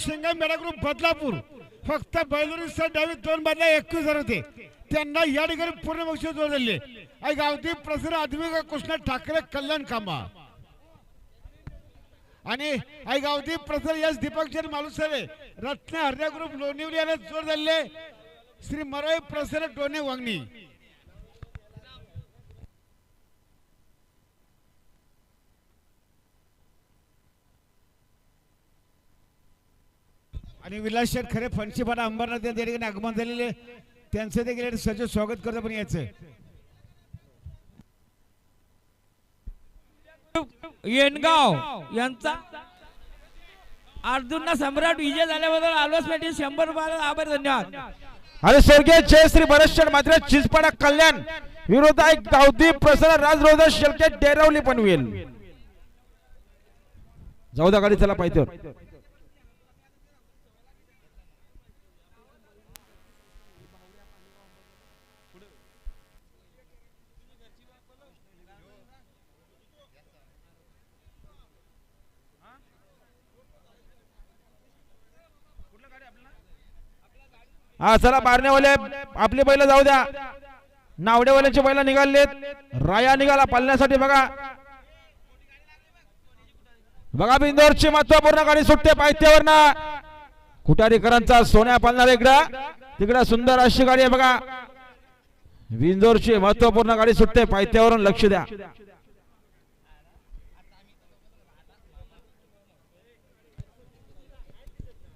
शिंगा मेडा ग्रुप बदलापूर फक्त बैलुरी डावी दोन बदला एकवीस जण होते. त्यांना या ठिकाणी पूर्ण पक्ष जोडले दिले आई गावठी प्रसन्न आधुनिक कृष्ण ठाकरे कल्याण कामा. आणि आई गावती प्रसन्न यश दीपक जैन मालुसरे रत्न हरण्या ग्रुप लोणिवली याला जोड दिले श्री मरई प्रसन्न डोने वांगणी. आणि विलास शेठ खरे फणशीपाडा अंबरनाथ या ठिकाणी आगमन झालेले त्यांचं देखील सजग स्वागत करतो पण याचं. येणगाव यांचा अर्जुनना सम्राट विजय झाल्याबद्दल आलोस पेटी शंभर रुपयाला आभार धन्यवाद. आणि स्वर्गीय जय श्री भरतशण मात्र चिंचपाडा कल्याण विरोधात गावठी प्रसन्न राज रोज शेलके डेरावली पनवेल जाऊ द्या गाडी चला पाहिजे हा चला बारण्यावाले आपले बैल जाऊ द्या. नावडेवाल्यांचे बैल निघालेत. राया निघाला पालण्यासाठी बघा. बघा बिंदोरची महत्त्वपूर्ण गाडी सुटते पायथ्यावर ना कुटारीकरांचा सोन्या पालणार इकडं. तिकडं सुंदर अशी गाडी आहे बघा. विंजोरची महत्त्वपूर्ण गाडी सुटते पायथ्यावरून लक्ष द्या.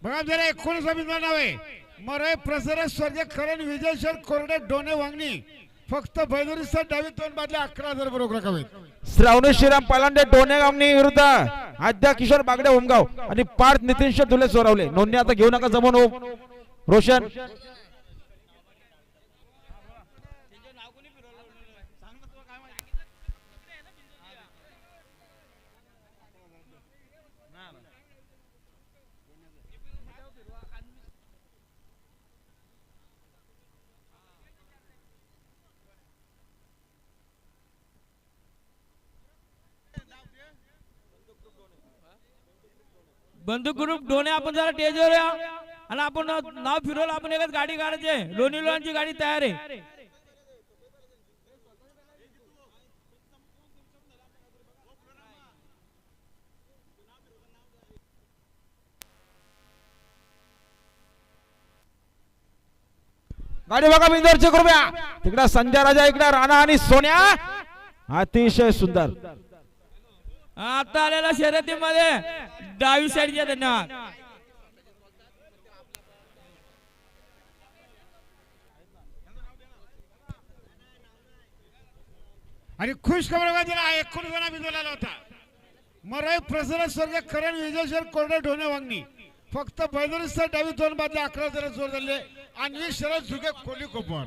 बघा जरा एकोणीस नाव आहे मरे प्रसर स्वर्गीय करण विजयश्वर कोरडे डोने वांगणी. फक्त बैदुरी सर डावी दोन बादले अकरा हजार बरोबर रक्कम आहेत श्रावणी श्रीराम पालांडे डोनेगावनी विरुद्ध आद्या किशोर बागडे होमगाव आणि पार्थ नितीन धुले सोरावले. नोंदणी आता घेऊ नका जमून हो. रोशन. बंधू ग्रुप डोने आपण जरा टेजवर या. आणि आपण नाव फिरवलं आपण एकच गाडी काढायचे लोणी लोणांची गाडी तयार आहे. गाडी बघा बिंदोरची कृपया. तिकडं संजय राजा इकडं राणा आणि सोन्या. अतिशय सुंदर. आता आलेल्या शर्यतीमध्ये. डावी साईडचे धन्यवाद आणि खुश खबर एकूण जरा एकोणीस होता. मराई प्रसन्न स्वर्ग करण विजयश्वर कोरडे डोने वांगणी. फक्त बैदुरी सर डावी दोन बादले अकरा जरा जोर झाले आणि शरद झुके खोली कोपर.